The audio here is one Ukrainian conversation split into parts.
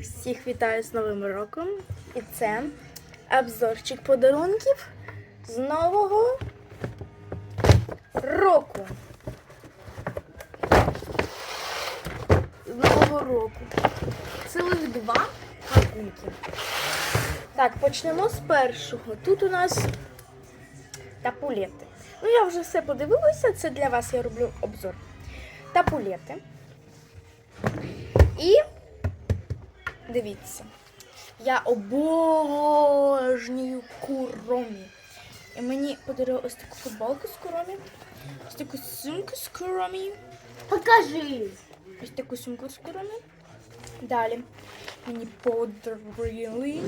Всіх вітаю з Новим роком. І це обзорчик подарунків з нового року. З нового року. Цілих два пакунки. Так, почнемо з першого. Тут у нас тапулети. Ну, я вже все подивилася, це для вас я роблю обзор. Тапулети. І дивіться, я обожнюю куромі. І мені подарували ось таку футболку з куромі, ось таку сумку з куромі, Покажи. ось таку сумку з куромі. Далі мені подарили.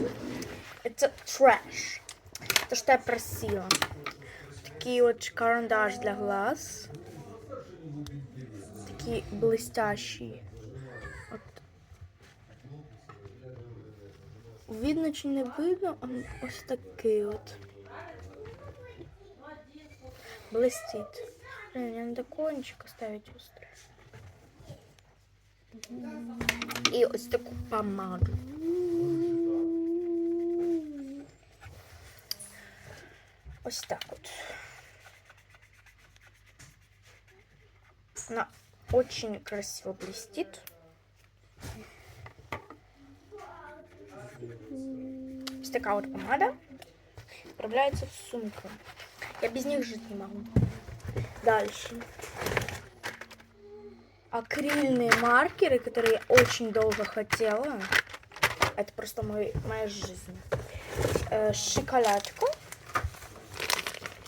Це треш. То, що я просила. Такий от карандаш для глаз. Такий блестящий. Видно чи не видно, а ось такий от. Блестит. Блин, мне надо кончик оставить острый. І ось таку помаду. Ось так от. Она очень красиво блестит. Ось така от помада. Отправляется в сумку. Я без них жить не могу. Дальше. Акрильные маркеры, которые я очень долго хотела. Это просто мой, моя жизнь. Э, шоколадку.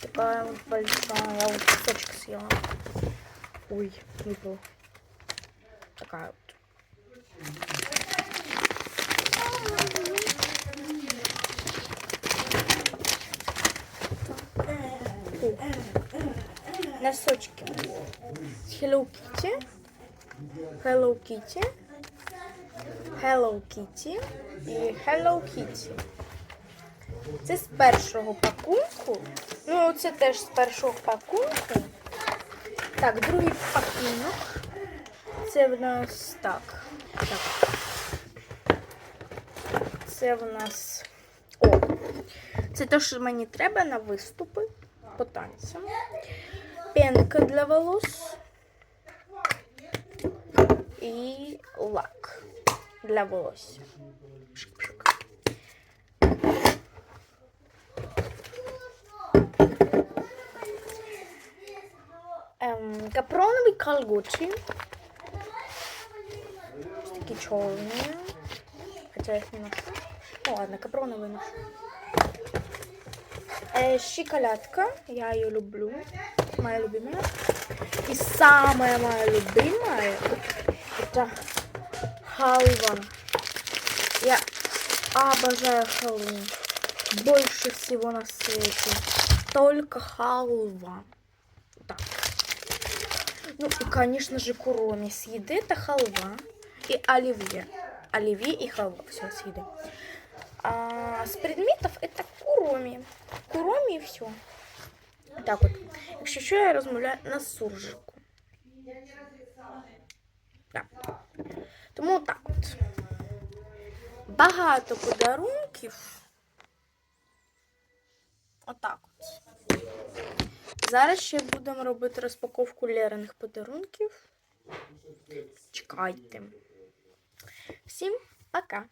Такая вот большая. Я вот кусочек съела. Ой, выпал. Такая Носочки. Hello Kitty. Hello Kitty. Hello Kitty і Hello Kitty. Це з першого пакунку. Ну, це теж з першого пакунку. Так, другий пакунок. Це в нас так. так. Це в нас. О! Це те, що мені треба на виступи по танцям. Пенка для волос. І лак для волосся. Пшик-пшик. Ем, капронові колготки. Ось Такі чорні. Хоча я їх не ношу. Ну ладно, капронові ношу. Э, шоколадка, я ее люблю, моя любимая. И самая моя любимая это халва. Я обожаю халву. Больше всего на свете. Только халва. Так. Ну и, конечно же, куроми. С еды это халва и оливье. Оливье и халва. Все, с еды. А с предметов это куромі. Куромі і все. Так от. Якщо що, я розмовляю на суржику. Так. Тому так от. Багато подарунків. Отак от. Зараз ще будемо робити розпаковку Лериних подарунків. Чекайте. Всім пока!